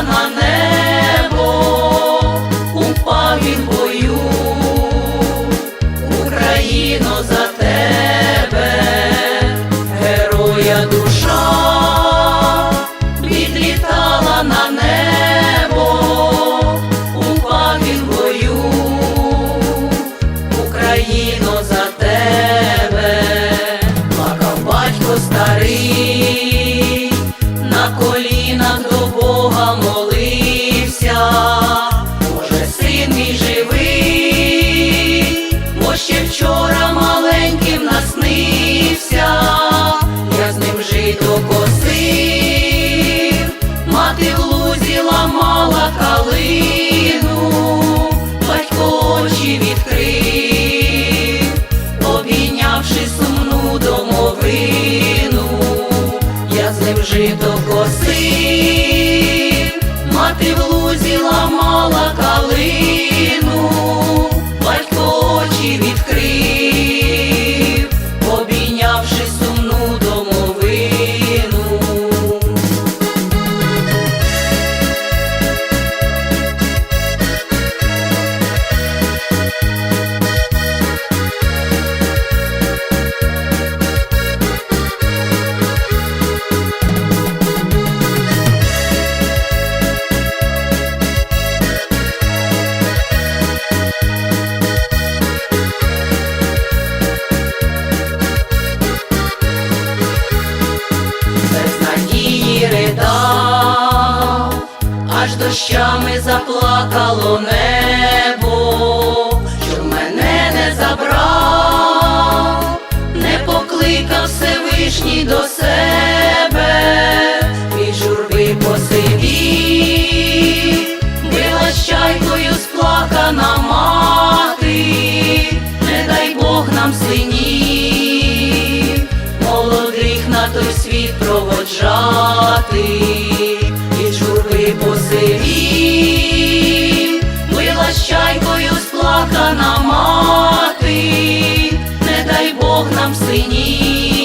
on, on. Жито косив, мати в лузі ламала дощами заплакало небо, що мене не забрав, не покликав Всевишній до себе, від журби посивів, била з чайкою сплакана мати, не дай Бог нам синів, молодих на той світ проводжати, журби посивів, била з сплакана мати, не дай Бог нам синів,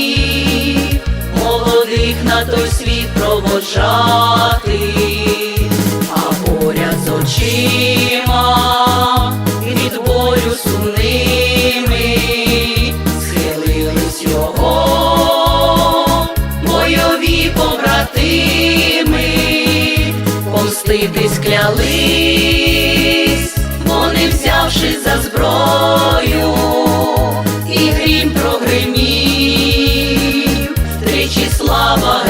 молодих на той світ проводжати, а поряд з очима помститись клялись, вони взявши за зброю, і грім прогримів, тричі слава